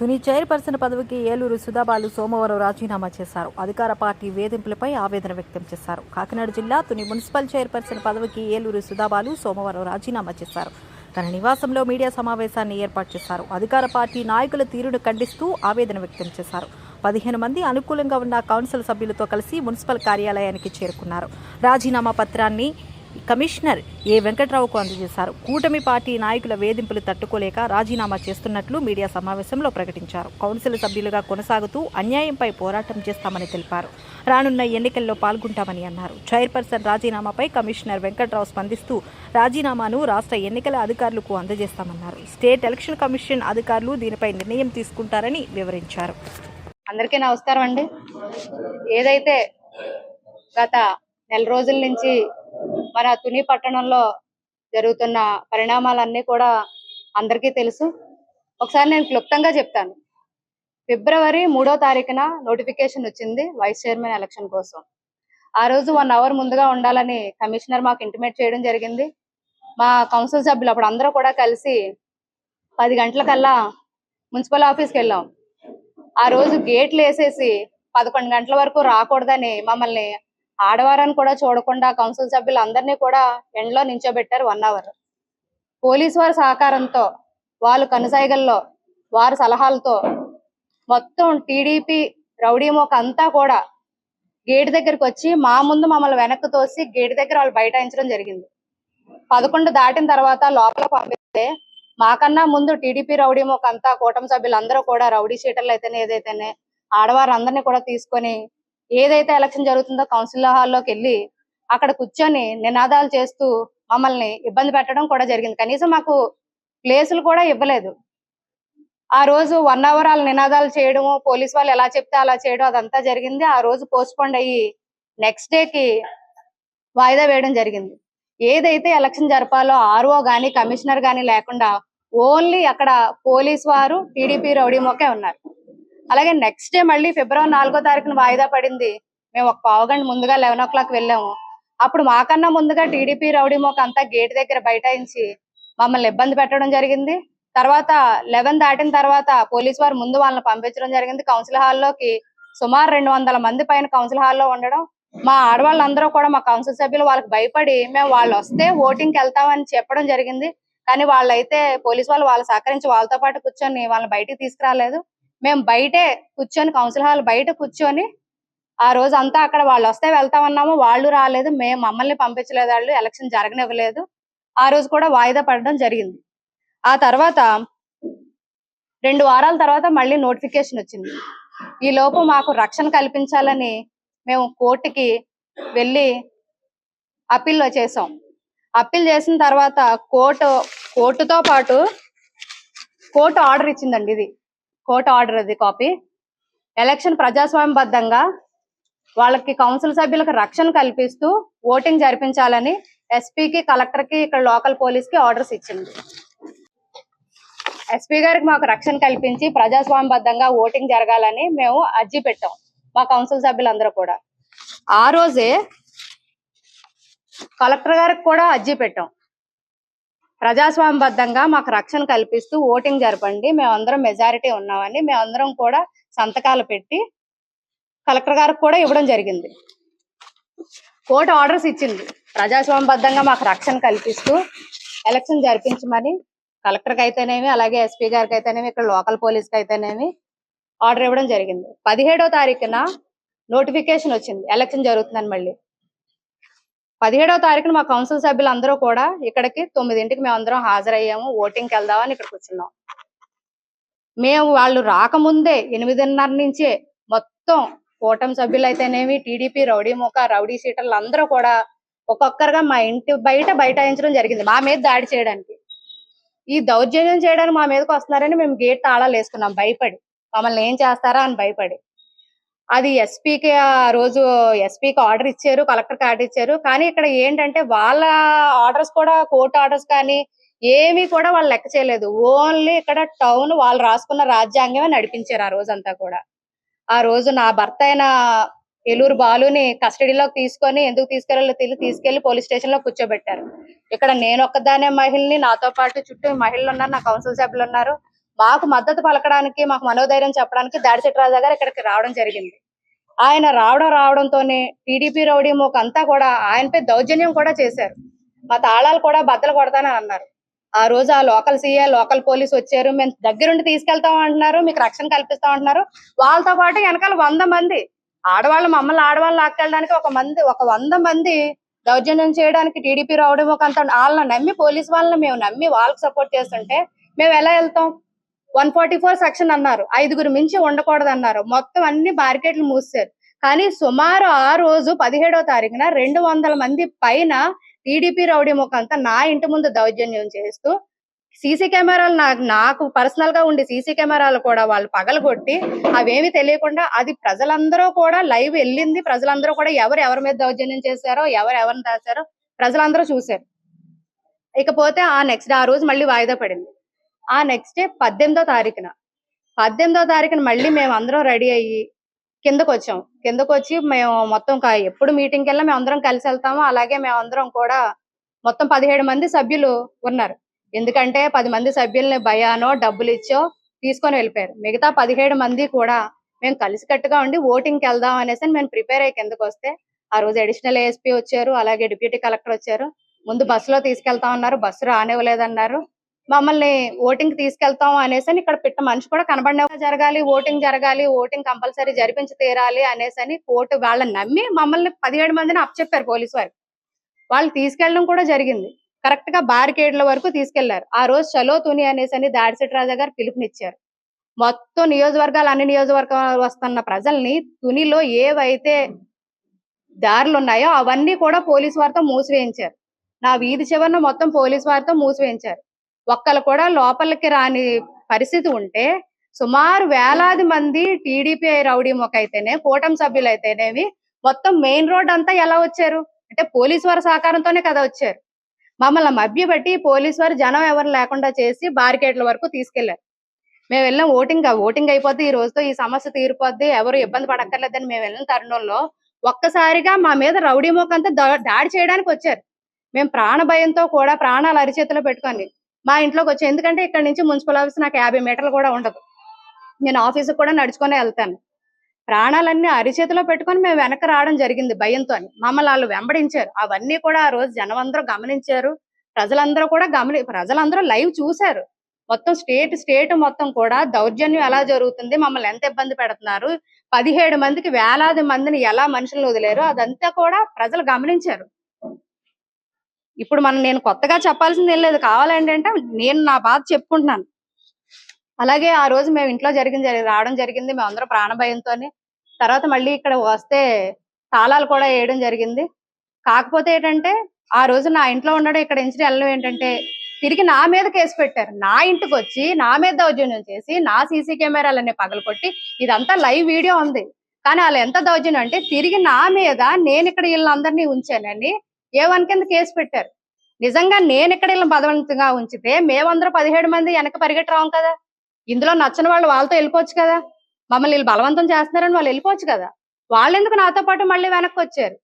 Tuni chairperson పదవికి ఏలూరు సుధాబాలు సోమవారం రాజీనామా చేశారు. అధికార పార్టీ వేధింపులపై ఆవేదన వ్యక్తం చేశారు. కాకినాడ జిల్లా తుని మున్సిపల్ చైర్పర్సన్ పదవికి ఏలూరు సుధాబాలు సోమవారం రాజీనామా చేశారు. తన నివాసంలో మీడియా సమావేశాన్ని ఏర్పాటు చేశారు. అధికార పార్టీ నాయకుల తీరును ఖండిస్తూ ఆవేదన వ్యక్తం చేశారు. పదిహేను మంది అనుకూలంగా ఉన్న కౌన్సిల్ సభ్యులతో కలిసి మున్సిపల్ కార్యాలయానికి చేరుకున్నారు. రాజీనామా పత్రాన్ని కమిషనర్ ఏ వెంకట్రావుకు అందజేశారు. కూటమి పార్టీ నాయకుల వేధింపులు తట్టుకోలేక రాజీనామా చేస్తున్నట్లు మీడియా సమావేశంలో ప్రకటించారు. కౌన్సిల్ సభ్యులుగా కొనసాగుతూ అన్యాయంపై పోరాటం చేస్తామని తెలిపారు. రానున్న ఎన్నికల్లో పాల్గొంటామని అన్నారు. చైర్పర్సన్ రాజీనామాపై కమిషనర్ వెంకట్రావు స్పందిస్తూ రాజీనామాను రాష్ట్ర ఎన్నికల అధికారులకు అందజేస్తామన్నారు. స్టేట్ ఎలక్షన్ కమిషన్ అధికారులు దీనిపై నిర్ణయం తీసుకుంటారని వివరించారు. అందరికీ నమస్కారం అండి. ఏదైతే గత నెల రోజుల నుంచి మన తుని పట్టణంలో జరుగుతున్న పరిణామాలన్నీ కూడా అందరికీ తెలుసు. ఒకసారి నేను క్లుప్తంగా చెప్తాను. ఫిబ్రవరి మూడో తారీఖున నోటిఫికేషన్ వచ్చింది వైస్ చైర్మన్ ఎలక్షన్ కోసం. ఆ రోజు వన్ అవర్ ముందుగా ఉండాలని కమిషనర్ మాకు ఇంటిమేట్ చేయడం జరిగింది. మా కౌన్సిల్ సభ్యులు అప్పుడు అందరూ కూడా కలిసి పది గంటలకల్లా మున్సిపల్ ఆఫీస్కి వెళ్ళాం. ఆ రోజు గేట్లు వేసేసి పదకొండు గంటల వరకు రాకూడదని మమ్మల్ని ఆడవారని కూడా చూడకుండా కౌన్సిల్ సభ్యులు అందరినీ కూడా ఎండలో నించోబెట్టారు వన్ అవర్ పోలీసు వారి సహకారంతో వాళ్ళు కనుసైగల్లో వారి సలహాలతో మొత్తం టీడీపీ రౌడీ మోక అంతా కూడా గేట్ దగ్గరికి వచ్చి మా ముందు మమ్మల్ని వెనక్కి తోసి గేట్ దగ్గర వాళ్ళు బైఠాయించడం జరిగింది. పదకొండు దాటిన తర్వాత లోపల పంపిస్తే మాకన్నా ముందు టీడీపీ రౌడీ మోక అంతా కూటమి సభ్యులు అందరూ కూడా రౌడీ షీటర్లు అయితేనే ఏదైతేనే ఆడవారు అందరినీ కూడా తీసుకొని ఏదైతే ఎలక్షన్ జరుగుతుందో కౌన్సిల్ హాల్లోకి వెళ్ళి అక్కడ కూర్చొని నినాదాలు చేస్తూ మమ్మల్ని ఇబ్బంది పెట్టడం కూడా జరిగింది. కనీసం మాకు ప్లేసులు కూడా ఇవ్వలేదు. ఆ రోజు వన్ అవర్ వాళ్ళ నినాదాలు చేయడము పోలీస్ వాళ్ళు ఎలా చెప్తే అలా చేయడం అదంతా జరిగింది. ఆ రోజు పోస్ట్పోండ్ అయ్యి నెక్స్ట్కి వాయిదా వేయడం జరిగింది. ఏదైతే ఎలక్షన్ జరపాలో ఆర్ఓ గాని కమిషనర్ గాని లేకుండా ఓన్లీ అక్కడ పోలీస్ వారు టీడీపీ రౌడీ మొక్కే ఉన్నారు. అలాగే నెక్స్ట్ డే మళ్ళీ ఫిబ్రవరి నాలుగో తారీఖున వాయిదా పడింది. మేము ఒక పావు గంట ముందుగా లెవెన్ ఓ క్లాక్ వెళ్ళాము. అప్పుడు మాకన్నా ముందుగా టీడీపీ రౌడీ మొక్క అంతా గేట్ దగ్గర బైఠాయించి మమ్మల్ని ఇబ్బంది పెట్టడం జరిగింది. తర్వాత లెవెన్ దాటిన తర్వాత పోలీస్ వారు ముందు వాళ్ళని పంపించడం జరిగింది. కౌన్సిల్ హాల్లోకి సుమారు రెండు వందల మంది పైన కౌన్సిల్ హాల్లో ఉండడం. మా ఆడవాళ్ళందరూ కూడా మా కౌన్సిల్ సభ్యులు వాళ్ళకి భయపడి మేము వాళ్ళు వస్తే ఓటింగ్కి వెళ్తామని చెప్పడం జరిగింది. కానీ వాళ్ళైతే పోలీస్ వాళ్ళు వాళ్ళు సహకరించి వాళ్ళతో పాటు కూర్చొని వాళ్ళని బయటికి తీసుకురాలేదు. మేము బయటే కూర్చొని కౌన్సిల్ హాల్ బయట కూర్చొని ఆ రోజు అంతా అక్కడ వాళ్ళు వస్తే వెళ్తామన్నాము వాళ్ళు రాలేదు మేము మమ్మల్ని పంపించలేదు వాళ్ళు ఎలక్షన్ జరగనివ్వలేదు. ఆ రోజు కూడా వాయిదా పడడం జరిగింది. ఆ తర్వాత రెండు వారాల తర్వాత మళ్ళీ నోటిఫికేషన్ వచ్చింది. ఈ లోపు మాకు రక్షణ కల్పించాలని మేము కోర్టుకి వెళ్ళి అప్పీల్ చేసాం అప్పీల్ చేసిన తర్వాత కోర్టు కోర్టుతో పాటు కోర్టు ఆర్డర్ ఇచ్చిందండి ఇది. కోర్టు ఆర్డర్ ఇది కాపీ. ఎలక్షన్ ప్రజాస్వామ్యబద్ధంగా వాళ్ళకి కౌన్సిల్ సభ్యులకు రక్షణ కల్పిస్తూ ఓటింగ్ జరిపించాలని ఎస్పీకి కలెక్టర్కి ఇక్కడ లోకల్ పోలీస్కి ఆర్డర్స్ ఇచ్చింది. ఎస్పీ గారికి మాకు రక్షణ కల్పించి ప్రజాస్వామ్యబద్ధంగా ఓటింగ్ జరగాలని మేము అర్జీ పెట్టాం మా కౌన్సిల్ సభ్యులందరూ కూడా. ఆ రోజే కలెక్టర్ గారికి కూడా అర్జీ పెట్టాం. ప్రజాస్వామ్యబద్ధంగా మాకు రక్షణ కల్పిస్తూ ఓటింగ్ జరపండి. మేమందరం మెజారిటీ ఉన్నామని మేమందరం కూడా సంతకాలు పెట్టి కలెక్టర్ గారికి కూడా ఇవ్వడం జరిగింది. కోర్టు ఆర్డర్స్ ఇచ్చింది. ప్రజాస్వామ్యబద్ధంగా మాకు రక్షణ కల్పిస్తూ ఎలక్షన్ జరిపించమని కలెక్టర్కి అయితేనేమి అలాగే ఎస్పీ గారికి అయితేనేమి ఇక్కడ లోకల్ పోలీస్కి అయితేనేమి ఆర్డర్ ఇవ్వడం జరిగింది. పదిహేడో తారీఖున నోటిఫికేషన్ వచ్చింది. ఎలక్షన్ జరుగుతుందని మళ్ళీ. పదిహేడవ తారీఖున మా కౌన్సిల్ సభ్యులు అందరూ కూడా ఇక్కడికి తొమ్మిదింటికి మేము అందరం హాజరయ్యాము ఓటింగ్కి వెళ్దామని ఇక్కడ కూర్చున్నాం మేము వాళ్ళు రాకముందే ఎనిమిదిన్నర నుంచే మొత్తం కూటమి సభ్యులు అయితేనేమి టీడీపీ రౌడీ ముఖ రౌడీ సీటర్లు అందరూ కూడా ఒక్కొక్కరుగా మా ఇంటి బయట బైఠాయించడం జరిగింది మా మీద దాడి చేయడానికి. ఈ దౌర్జన్యం చేయడానికి మా మీదకి వస్తున్నారని మేము గేట్ తాళాలు వేసుకున్నాం భయపడి. మమ్మల్ని ఏం చేస్తారా అని భయపడి. అది ఎస్పీకి ఆ రోజు ఎస్పీకి ఆర్డర్ ఇచ్చారు కలెక్టర్కి ఆర్డర్ ఇచ్చారు. కానీ ఇక్కడ ఏంటంటే వాళ్ళ ఆర్డర్స్ కూడా కోర్టు ఆర్డర్స్ కానీ ఏమీ కూడా వాళ్ళు లెక్క చేయలేదు. ఓన్లీ ఇక్కడ టౌన్ వాళ్ళు రాసుకున్న రాజ్యాంగమే నడిపించారు ఆ రోజంతా కూడా. ఆ రోజు నా భర్త అయిన ఏలూరు బాలుని కస్టడీలోకి తీసుకొని ఎందుకు తీసుకెళ్ళాలో తెలియదు తీసుకెళ్ళి పోలీస్ స్టేషన్లో కూర్చోబెట్టారు. ఇక్కడ నేను ఒక్కదానే మహిళని నాతో పాటు చుట్టూ మహిళలు ఉన్నారు నా కౌన్సిల్ సభ్యులు ఉన్నారు. మాకు మద్దతు పలకడానికి మాకు మనోధైర్యం చెప్పడానికి దాడిశెట్టి రాజా గారు ఇక్కడికి రావడం జరిగింది. ఆయన రావడం రావడంతోనే టీడీపీ రౌడీ మోకంతా అంతా కూడా ఆయనపై దౌర్జన్యం కూడా చేశారు. మా తాళాలు కూడా బద్దలు కొడతానని అన్నారు. ఆ రోజు ఆ లోకల్ సీఏ లోకల్ పోలీస్ వచ్చారు. మేము దగ్గరుండి తీసుకెళ్తాం అంటున్నారు మీకు రక్షణ కల్పిస్తాం అంటున్నారు. వాళ్ళతో పాటు వెనకాల వంద మంది ఆడవాళ్ళు మమ్మల్ని ఆడవాళ్ళు లాక్కెళ్ళడానికి ఒక మంది ఒక వంద మంది దౌర్జన్యం చేయడానికి టీడీపీ రావడం ఒక అంత వాళ్ళని నమ్మి పోలీస్ వాళ్ళని మేము నమ్మి వాళ్ళకి సపోర్ట్ చేస్తుంటే మేము ఎలా వెళ్తాం? వన్ ఫార్టీ ఫోర్ సెక్షన్ అన్నారు. ఐదుగురు మించి ఉండకూడదు అన్నారు మొత్తం అన్ని బారికేట్లు మూసారు. కానీ సుమారు ఆ రోజు పదిహేడవ తారీఖున రెండు వందల మంది పైన టీడీపీ రౌడీ ముఖంతా నా ఇంటి ముందు దౌర్జన్యం చేస్తూ సీసీ కెమెరాలు నాకు నాకు పర్సనల్గా ఉండి సీసీ కెమెరాలు కూడా వాళ్ళు పగలగొట్టి అవేమి తెలియకుండా అది ప్రజలందరూ కూడా లైవ్ వెళ్ళింది. ప్రజలందరూ కూడా ఎవరు ఎవరి మీద దౌర్జన్యం చేశారో ఎవరు ఎవరిని దాచారో ప్రజలందరూ చూశారు. ఇకపోతే ఆ నెక్స్ట్ ఆ రోజు మళ్ళీ వాయిదా పడింది. ఆ నెక్స్ట్ డే పద్దెనిమిదో తారీఖున. పద్దెనిమిదో తారీఖున మళ్ళీ మేము అందరం రెడీ అయ్యి కిందకు వచ్చాం. కిందకు వచ్చి మేము మొత్తం ఎప్పుడు మీటింగ్కి వెళ్ళినా మేము అందరం కలిసి వెళ్తాము. అలాగే మేము అందరం కూడా మొత్తం పదిహేడు మంది సభ్యులు ఉన్నారు. ఎందుకంటే పది మంది సభ్యుల్ని భయానో డబ్బులు ఇచ్చో తీసుకొని వెళ్ళిపోయారు. మిగతా పదిహేడు మంది కూడా మేము కలిసికట్టుగా ఉండి ఓటింగ్కి వెళ్దాం అనేసి మేము ప్రిపేర్ అయ్యి కిందకు వస్తే ఆ రోజు అడిషనల్ ఏఎస్పీ వచ్చారు. అలాగే డిప్యూటీ కలెక్టర్ వచ్చారు. ముందు బస్సులో తీసుకెళ్తా ఉన్నారు. బస్సు రానివ్వలేదన్నారు. మమ్మల్ని ఓటింగ్ తీసుకెళ్తాం అనేసి అని ఇక్కడ పిట్ట మనిషి కూడా కనబడిన జరగాలి ఓటింగ్ జరగాలి ఓటింగ్ కంపల్సరీ జరిపించి తీరాలి అనేసి అని కోర్టు వాళ్ళని నమ్మి మమ్మల్ని పదిహేడు మందిని అప్పచెప్పారు పోలీసు వారు. వాళ్ళు తీసుకెళ్ళడం కూడా జరిగింది. కరెక్ట్గా బారికేడ్ల వరకు తీసుకెళ్ళారు. ఆ రోజు చలో తుని అనేసి అని దాడిసిటి రాజా గారు పిలుపునిచ్చారు. మొత్తం నియోజకవర్గాలు అన్ని నియోజకవర్గాలు వస్తున్న ప్రజల్ని తునిలో ఏవైతే దారులు ఉన్నాయో అవన్నీ కూడా పోలీసు వారితో మూసివేయించారు. నా వీధి చివరన మొత్తం పోలీసు వారితో మూసివేయించారు. ఒక్కరు కూడా లోపలికి రాని పరిస్థితి ఉంటే సుమారు వేలాది మంది టీడీపీ రౌడీ మొక్క అయితేనే కూటమి సభ్యులు అయితేనేవి మొత్తం మెయిన్ రోడ్ అంతా ఎలా వచ్చారు? అంటే పోలీసు వారి సహకారంతోనే కదా వచ్చారు. మమ్మల్ని మభ్యపెట్టి పోలీసు వారు జనం ఎవరు లేకుండా చేసి బారికేట్ల వరకు తీసుకెళ్ళారు. మేము వెళ్ళాం ఓటింగ్ ఓటింగ్ అయిపోద్ది ఈ రోజుతో ఈ సమస్య తీరిపోద్ది ఎవరు ఇబ్బంది పడక్కర్లేదని మేము వెళ్ళిన తరుణంలో ఒక్కసారిగా మా మీద రౌడీ మొక్కంతా దాడి చేయడానికి వచ్చారు. మేము ప్రాణ భయంతో కూడా ప్రాణాలు అరిచేతిలో పెట్టుకొని మా ఇంట్లోకి వచ్చి ఎందుకంటే ఇక్కడ నుంచి మున్సిపల్ ఆఫీస్ నాకు యాభై మీటర్లు కూడా ఉండదు. నేను ఆఫీస్కి కూడా నడుచుకొని వెళ్తాను. ప్రాణాలన్నీ అరిచేతిలో పెట్టుకొని మేము వెనక రావడం జరిగింది భయంతో మమ్మల్ని వాళ్ళు వెంబడించారు. అవన్నీ కూడా ఆ రోజు జనం అందరూ గమనించారు. ప్రజలందరూ కూడా గమని ప్రజలందరూ లైవ్ చూశారు. మొత్తం స్టేట్ స్టేట్ మొత్తం కూడా దౌర్జన్యం ఎలా జరుగుతుంది మమ్మల్ని ఎంత ఇబ్బంది పెడుతున్నారు పదిహేడు మందికి వేలాది మందిని ఎలా మనుషులను వదిలేరు అదంతా కూడా ప్రజలు గమనించారు. ఇప్పుడు మనం నేను కొత్తగా చెప్పాల్సింది ఏం లేదు. కావాలంటే నేను నా బాధ చెప్పుకుంటున్నాను. అలాగే ఆ రోజు మేము ఇంట్లో జరిగింది జరి- రావడం జరిగింది. మేము అందరం ప్రాణభయంతోనే తర్వాత మళ్ళీ ఇక్కడ వస్తే తాళాలు కూడా వేయడం జరిగింది. కాకపోతే ఏంటంటే ఆ రోజు నా ఇంట్లో ఉండడం ఇక్కడ నుంచి వెళ్ళడం ఏంటంటే తిరిగి నా మీద కేసు పెట్టారు. నా ఇంటికి వచ్చి నా మీద దౌర్జన్యం చేసి నా సీసీ కెమెరాలన్నీ పగలకొట్టి ఇదంతా లైవ్ వీడియో ఉంది. కానీ వాళ్ళు ఎంత దౌర్జన్యం అంటే తిరిగి నా మీద నేను ఇక్కడ వీళ్ళందరినీ ఉంచానని ఏ వన్ కింద కేసు పెట్టారు. నిజంగా నేను ఇక్కడ వీళ్ళని బలవంతంగా ఉంచితే మేమందరూ పదిహేడు మంది వెనక పరిగెట్టరాం కదా. ఇందులో నచ్చని వాళ్ళు వాళ్ళతో వెళ్ళిపోవచ్చు కదా. మమ్మల్ని వీళ్ళు బలవంతం చేస్తున్నారని వాళ్ళు వెళ్ళిపోవచ్చు కదా. వాళ్ళు ఎందుకు నాతో పాటు మళ్ళీ వెనక్కి వచ్చారు?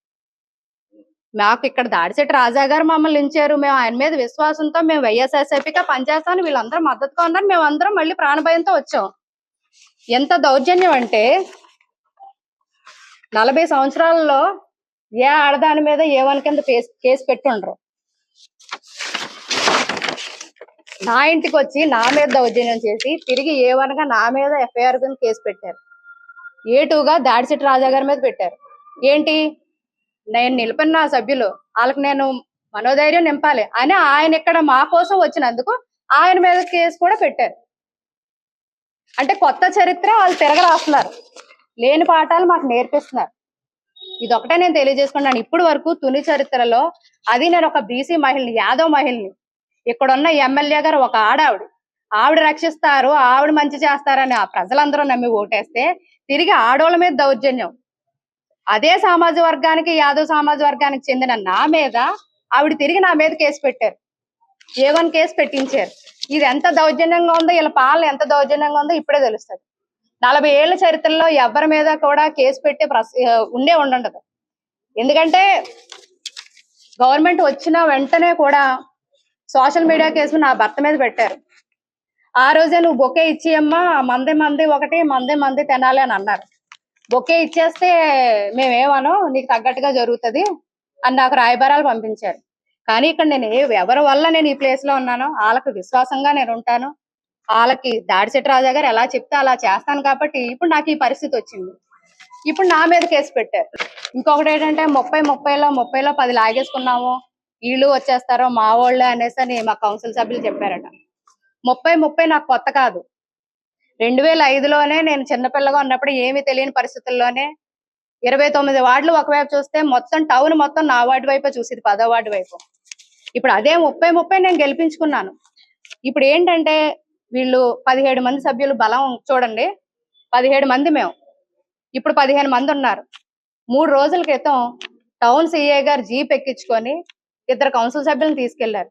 మాకు ఇక్కడ దాడిశెట్టి రాజా గారు మమ్మల్ని ఉంచారు. మేము ఆయన మీద విశ్వాసంతో మేము వైఎస్ఆర్సీపీగా పనిచేస్తామని వీళ్ళందరూ మద్దతుగా ఉన్నారు. మేము అందరం మళ్ళీ ప్రాణభయంతో వచ్చాం. ఎంత దౌర్జన్యం అంటే నలభై సంవత్సరాలలో ఏ ఆడదాని మీద ఏ వన్ కింద కేసు పెట్టుండ్రు. నా ఇంటికి వచ్చి నా మీద దౌర్జన్యం చేసి తిరిగి ఏ వన్గా నా మీద ఎఫ్ఐఆర్ కింద కేసు పెట్టారు. ఏ టూగా దాడిశెట్టి రాజా గారి మీద పెట్టారు. ఏంటి? నేను నిలిపిన నా సభ్యులు వాళ్ళకి నేను మనోధైర్యం నింపాలి అని ఆయన ఇక్కడ మా కోసం వచ్చినందుకు ఆయన మీద కేసు కూడా పెట్టారు. అంటే కొత్త చరిత్ర వాళ్ళు తిరగరాస్తున్నారు. లేని పాఠాలు మాకు నేర్పిస్తున్నారు. ఇది ఒకటే నేను తెలియజేసుకున్నాను ఇప్పుడు వరకు తుని చరిత్రలో అది నేను ఒక బీసీ మహిళని యాదవ్ మహిళని ఇక్కడున్న ఎమ్మెల్యే గారు ఒక ఆడావిడ. ఆవిడ రక్షిస్తారు ఆవిడ మంచి చేస్తారని ఆ ప్రజలందరూ నమ్మి ఓటేస్తే తిరిగి ఆడోళ్ళ మీద దౌర్జన్యం. అదే సమాజ వర్గానికి యాదవ్ సమాజ వర్గానికి చెందిన నా మీద ఆవిడ తిరిగి నా మీద కేసు పెట్టారు. ఏ వన్ కేసు పెట్టించారు. ఇది ఎంత దౌర్జన్యంగా ఉందో వీళ్ళ పాలన ఎంత దౌర్జన్యంగా ఉందో ఇప్పుడే తెలుస్తుంది. నలభై ఏళ్ళ చరిత్రలో ఎవరి మీద కూడా కేసు పెట్టే ఉండే ఉండదు. ఎందుకంటే గవర్నమెంట్ వచ్చిన వెంటనే కూడా సోషల్ మీడియా కేసు నా భర్త మీద పెట్టారు. ఆ రోజే నువ్వు బొకే ఇచ్చేయమ్మా మందే మంది ఒకటి మందే మంది తినాలి అని అన్నారు. బొకే ఇచ్చేస్తే మేమేమనో నీకు తగ్గట్టుగా జరుగుతుంది అని నాకు రాయబారాలు పంపించారు. కానీ ఇక్కడ నేను ఎవరి వల్ల నేను ఈ ప్లేస్లో ఉన్నానో వాళ్ళకు విశ్వాసంగా నేను ఉంటాను. వాళ్ళకి దాడిచెట్టు రాజా గారు ఎలా చెప్తే అలా చేస్తాను కాబట్టి ఇప్పుడు నాకు ఈ పరిస్థితి వచ్చింది. ఇప్పుడు నా మీద కేసు పెట్టారు. ఇంకొకటి ఏంటంటే ముప్పై ముప్పైలో ముప్పైలో పది లాగేసుకున్నాము. వీళ్ళు వచ్చేస్తారో మా వాళ్ళు అనేసి అని మా కౌన్సిల్ సభ్యులు చెప్పారట. ముప్పై ముప్పై నాకు కొత్త కాదు. రెండు వేల ఐదులోనే నేను చిన్నపిల్లగా ఉన్నప్పుడు ఏమీ తెలియని పరిస్థితుల్లోనే ఇరవై తొమ్మిది వార్డులు ఒకవైపు చూస్తే మొత్తం టౌన్ మొత్తం నా వార్డు వైపే చూసేది పదో వార్డు వైపు. ఇప్పుడు అదే ముప్పై ముప్పై నేను గెలిపించుకున్నాను. ఇప్పుడు ఏంటంటే వీళ్ళు పదిహేడు మంది సభ్యులు బలం చూడండి. పదిహేడు మంది మేము ఇప్పుడు పదిహేను మంది ఉన్నారు. మూడు రోజుల క్రితం టౌన్ సిఏ గారు జీప్ ఎక్కించుకొని ఇద్దరు కౌన్సిల్ సభ్యులను తీసుకెళ్ళారు.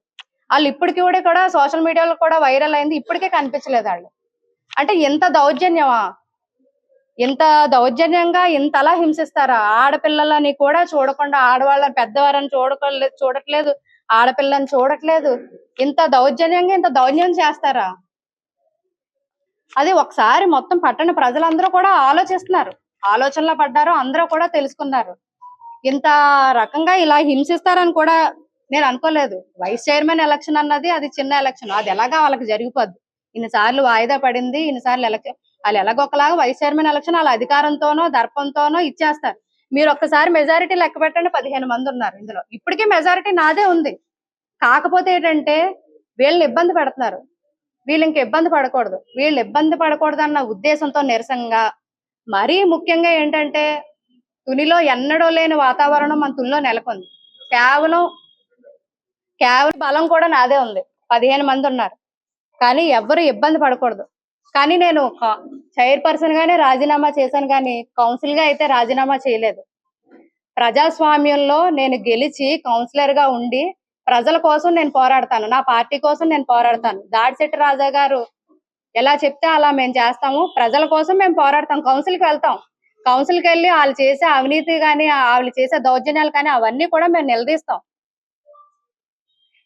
వాళ్ళు ఇప్పటికి కూడా కూడా సోషల్ మీడియాలో కూడా వైరల్ అయింది. ఇప్పటికే కనిపించలేదు వాళ్ళు. అంటే ఎంత దౌర్జన్యమా? ఇంత దౌర్జన్యంగా ఇంతలా హింసిస్తారా? ఆడపిల్లలని కూడా చూడకుండా ఆడవాళ్ళని పెద్దవారని చూడకలేదు చూడట్లేదు. ఆడపిల్లని చూడట్లేదు. ఇంత దౌర్జన్యంగా ఇంత దౌర్జన్యం చేస్తారా? అది ఒకసారి మొత్తం పట్టణ ప్రజలందరూ కూడా ఆలోచిస్తున్నారు. ఆలోచనలో పడ్డారు అందరూ కూడా తెలుసుకున్నారు. ఇంత రకంగా ఇలా హింసిస్తారని కూడా నేను అనుకోలేదు. వైస్ చైర్మన్ ఎలక్షన్ అన్నది అది చిన్న ఎలక్షన్. అది ఎలాగా వాళ్ళకి జరిగిపోద్ది. ఇన్నిసార్లు వాయిదా పడింది ఇన్నిసార్లు ఎలక్షన్. వాళ్ళు ఎలాగొకలాగా వైస్ చైర్మన్ ఎలక్షన్ వాళ్ళ అధికారంతోనో దర్పంతోనో ఇచ్చేస్తారు. మీరు ఒక్కసారి మెజారిటీ లెక్క పెట్టండి పదిహేను మంది ఉన్నారు ఇందులో. ఇప్పటికీ మెజారిటీ నాదే ఉంది. కాకపోతే ఏంటంటే వీళ్ళని ఇబ్బంది పెడుతున్నారు. వీళ్ళు ఇంక ఇబ్బంది పడకూడదు. వీళ్ళు ఇబ్బంది పడకూడదు అన్న ఉద్దేశంతో నిరసనగా మరీ ముఖ్యంగా ఏంటంటే తునిలో ఎన్నడో లేని వాతావరణం మన తునిలో నెలకొంది. కేవలం కేవలం బలం కూడా నాదే ఉంది. పదిహేను మంది ఉన్నారు. కానీ ఎవ్వరు ఇబ్బంది పడకూడదు. కానీ నేను చైర్పర్సన్ గానే రాజీనామా చేశాను కానీ కౌన్సిల్గా అయితే రాజీనామా చేయలేదు. ప్రజాస్వామ్యంలో నేను గెలిచి కౌన్సిలర్గా ఉండి ప్రజల కోసం నేను పోరాడతాను నా పార్టీ కోసం నేను పోరాడతాను. దాడిశెట్టి రాజా గారు ఎలా చెప్తే అలా మేము చేస్తాము. ప్రజల కోసం మేము పోరాడతాం. కౌన్సిల్కి వెళ్తాం. కౌన్సిల్కి వెళ్ళి వాళ్ళు చేసే అవినీతి కానీ వాళ్ళు చేసే దౌర్జన్యాలు కానీ అవన్నీ కూడా మేము నిలదీస్తాం.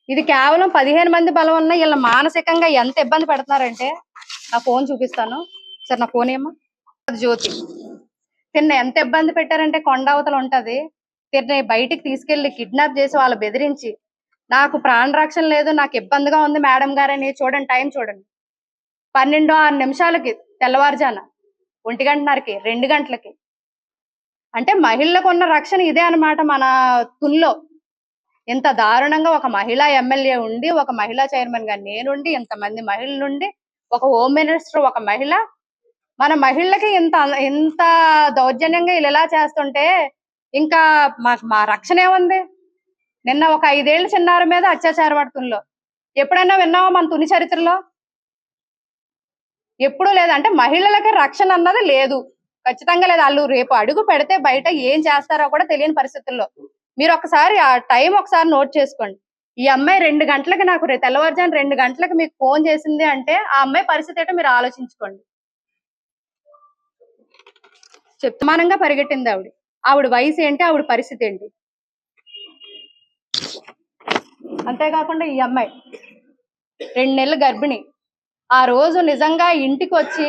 ఇది కేవలం పదిహేను మంది బలం ఉన్న వీళ్ళ మానసికంగా ఎంత ఇబ్బంది పెడుతున్నారంటే నా ఫోన్ చూపిస్తాను. సార్ నా ఫోన్ ఏమో జ్యోతి. తిన్న ఎంత ఇబ్బంది పెట్టారంటే కొండ అవతల ఉంటది. తిన్న బయటికి తీసుకెళ్ళి కిడ్నాప్ చేసి వాళ్ళు బెదిరించి నాకు ప్రాణ రక్షణ లేదు నాకు ఇబ్బందిగా ఉంది మేడం గారని చూడండి టైం చూడండి. పన్నెండు ఆరు నిమిషాలకి తెల్లవారుజాన ఒంటి గంటన్నరకి రెండు గంటలకి. అంటే మహిళలకు ఉన్న రక్షణ ఇదే అన్నమాట మన తుల్లో. ఇంత దారుణంగా ఒక మహిళా ఎమ్మెల్యే ఉండి ఒక మహిళా చైర్మన్గా నేనుండి ఇంతమంది మహిళలు ఉండి ఒక హోమ్ మినిస్టర్ ఒక మహిళ. మన మహిళలకి ఇంత ఇంత దౌర్జన్యంగా ఇలా చేస్తుంటే ఇంకా మా మా రక్షణ ఏముంది? నిన్న ఒక ఐదేళ్ళ చిన్నారి మీద అత్యాచార పడుతుందో ఎప్పుడైనా విన్నావా మన తుని చరిత్రలో? ఎప్పుడూ లేదంటే మహిళలకి రక్షణ అన్నది లేదు. ఖచ్చితంగా లేదు. వాళ్ళు రేపు అడుగు పెడితే బయట ఏం చేస్తారో కూడా తెలియని పరిస్థితుల్లో. మీరు ఒకసారి ఆ టైం ఒకసారి నోట్ చేసుకోండి. ఈ అమ్మాయి రెండు గంటలకి నాకు రే- తెల్లవారుజాను రెండు గంటలకు మీకు ఫోన్ చేసింది అంటే ఆ అమ్మాయి పరిస్థితి ఏంటో మీరు ఆలోచించుకోండి. చెప్తమానంగా పరిగెట్టింది ఆవిడ. ఆవిడ వయసు ఏంటి? ఆవిడ పరిస్థితి ఏంటి? అంతేకాకుండా ఈ అమ్మాయి. రెండు నెలలు గర్భిణి. ఆ రోజు నిజంగా ఇంటికి వచ్చి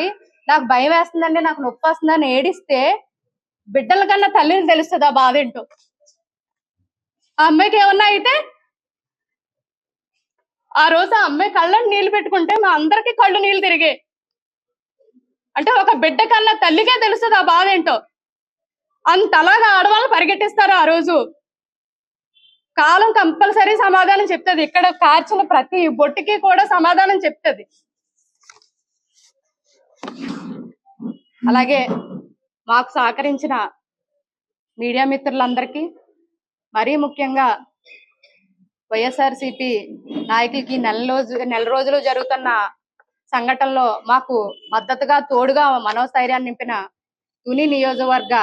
నాకు భయం వేస్తుందండి నాకు నొప్పి వస్తుందని ఏడిస్తే బిడ్డల కన్నా తల్లిని తెలుస్తుంది ఆ బాధ ఏంటో? ఆ అమ్మాయికి ఏమన్నా అయితే ఆ రోజు ఆ అమ్మాయి కళ్ళని నీళ్ళు పెట్టుకుంటే మా అందరికి కళ్ళు నీళ్ళు తిరిగాయి అంటే ఒక బిడ్డ కన్నా తల్లికే తెలుస్తుంది ఆ బాధ ఏంటో? అంతలాగా ఆడవాళ్ళు పరిగెట్టిస్తారు ఆ రోజు. కాలం కంపల్సరీ సమాధానం చెప్తుంది. ఇక్కడ కార్చిన ప్రతి బొట్టుకి కూడా సమాధానం చెప్తుంది. అలాగే మాకు సహకరించిన మీడియా మిత్రులందరికీ మరీ ముఖ్యంగా వైఎస్ఆర్సిపి నాయకులకి నెల రోజు నెల రోజులు జరుగుతున్న సంఘటనలో మాకు మద్దతుగా తోడుగా మనోస్థైర్యాన్ని నింపిన తుని నియోజకవర్గ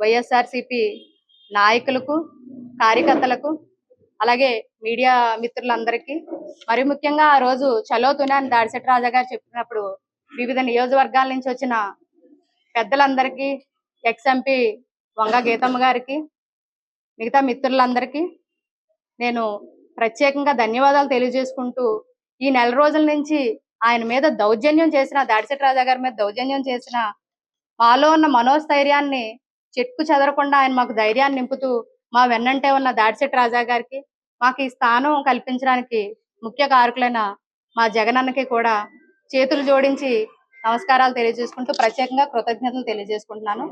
వైఎస్ఆర్సిపి నాయకులకు కార్యకర్తలకు అలాగే మీడియా మిత్రులందరికీ. మరి ముఖ్యంగా ఆ రోజు చలో తుని అని దాడిశెట్టి రాజా గారు చెప్పినప్పుడు వివిధ నియోజకవర్గాల నుంచి వచ్చిన పెద్దలందరికీ ఎక్స్ ఎంపీ వంగ గీతమ్మ గారికి మిగతా మిత్రులందరికీ నేను ప్రత్యేకంగా ధన్యవాదాలు తెలియజేసుకుంటూ ఈ నెల రోజుల నుంచి ఆయన మీద దౌర్జన్యం చేసిన దాడిశెట్టి రాజా గారి మీద దౌర్జన్యం చేసిన మాలో ఉన్న మనోస్థైర్యాన్ని చెట్టుకు చెదరకుండా ఆయన మాకు ధైర్యాన్ని నింపుతూ మా వెన్నంటే ఉన్న దాడిశెట్టి రాజా గారికి మాకు ఈ స్థానం కల్పించడానికి ముఖ్య కారకులైన మా జగనన్నకి కూడా చేతులు జోడించి నమస్కారాలు తెలియజేసుకుంటూ ప్రత్యేకంగా కృతజ్ఞతలు తెలియజేసుకుంటున్నాను.